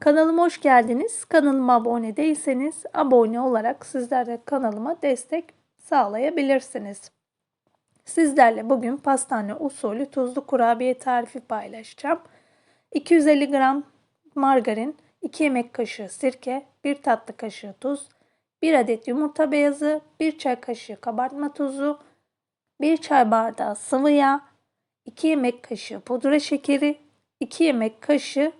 Kanalıma hoş geldiniz. Kanalıma abone değilseniz abone olarak sizler de kanalıma destek sağlayabilirsiniz. Sizlerle bugün pastane usulü tuzlu kurabiye tarifi paylaşacağım. 250 gram margarin, 2 yemek kaşığı sirke, 1 tatlı kaşığı tuz, 1 adet yumurta beyazı, 1 çay kaşığı kabartma tuzu, 1 çay bardağı sıvı yağ, 2 yemek kaşığı pudra şekeri, 2 yemek kaşığı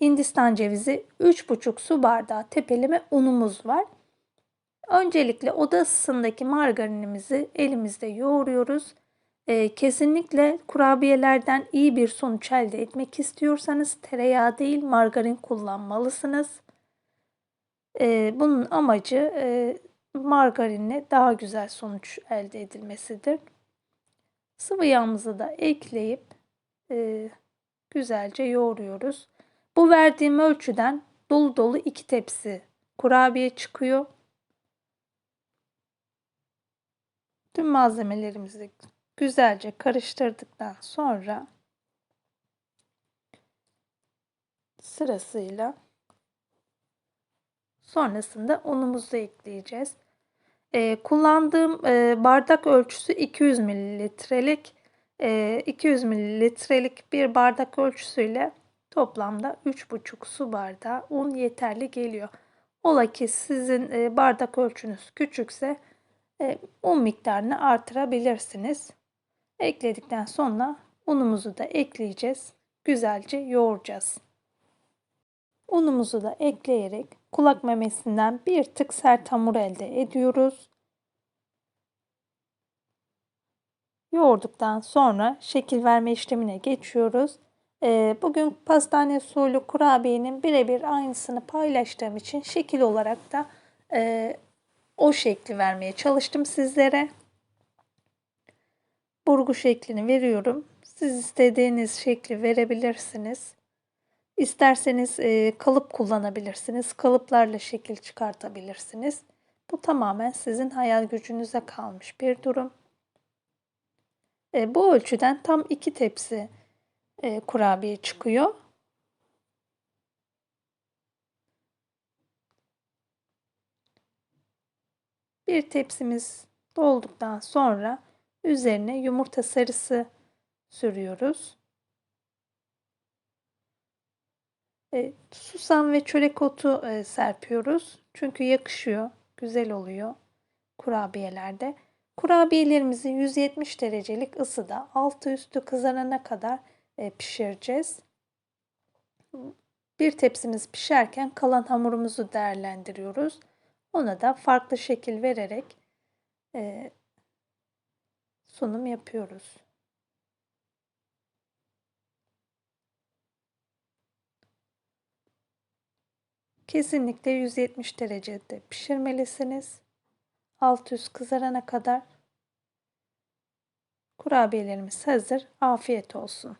Hindistan cevizi, 3,5 su bardağı tepeleme unumuz var. Öncelikle oda ısısındaki margarinimizi elimizde yoğuruyoruz. Ee, kesinlikle kurabiyelerden iyi bir sonuç elde etmek istiyorsanız tereyağı değil margarin kullanmalısınız. Ee, bunun amacı e, margarinle daha güzel sonuç elde edilmesidir. Sıvı yağımızı da ekleyip e, güzelce yoğuruyoruz. Bu verdiğim ölçüden dolu dolu iki tepsi kurabiye çıkıyor. Tüm malzemelerimizi güzelce karıştırdıktan sonra sırasıyla sonrasında unumuzu ekleyeceğiz. Ee, kullandığım e, bardak ölçüsü 200 mililitrelik. E, 200 mililitrelik bir bardak ölçüsüyle Toplamda 3,5 su bardağı un yeterli geliyor. Ola ki sizin e, bardak ölçünüz küçükse e, un miktarını artırabilirsiniz. Ekledikten sonra unumuzu da ekleyeceğiz. Güzelce yoğuracağız. Unumuzu da ekleyerek kulak memesinden bir tık sert hamur elde ediyoruz. Yoğurduktan sonra şekil verme işlemine geçiyoruz. Ee, bugün pastane usulü kurabiyenin birebir aynısını paylaştığım için şekil olarak da e, o şekli vermeye çalıştım sizlere. Burgu şeklini veriyorum. Siz istediğiniz şekli verebilirsiniz. İsterseniz e, kalıp kullanabilirsiniz. Kalıplarla şekil çıkartabilirsiniz. Bu tamamen sizin hayal gücünüze kalmış bir durum. E, bu ölçüden tam iki tepsi e, kurabiye çıkıyor. Bir tepsimiz dolduktan sonra üzerine yumurta sarısı sürüyoruz. E, susam ve çörek otu e, serpiyoruz. Çünkü yakışıyor, güzel oluyor kurabiyelerde. Kurabiyelerimizi 170 derecelik ısıda altı üstü kızarana kadar pişireceğiz. Bir tepsimiz pişerken kalan hamurumuzu değerlendiriyoruz. Ona da farklı şekil vererek e, sunum yapıyoruz. Kesinlikle 170 derecede pişirmelisiniz. Alt üst kızarana kadar kurabiyelerimiz hazır. Afiyet olsun.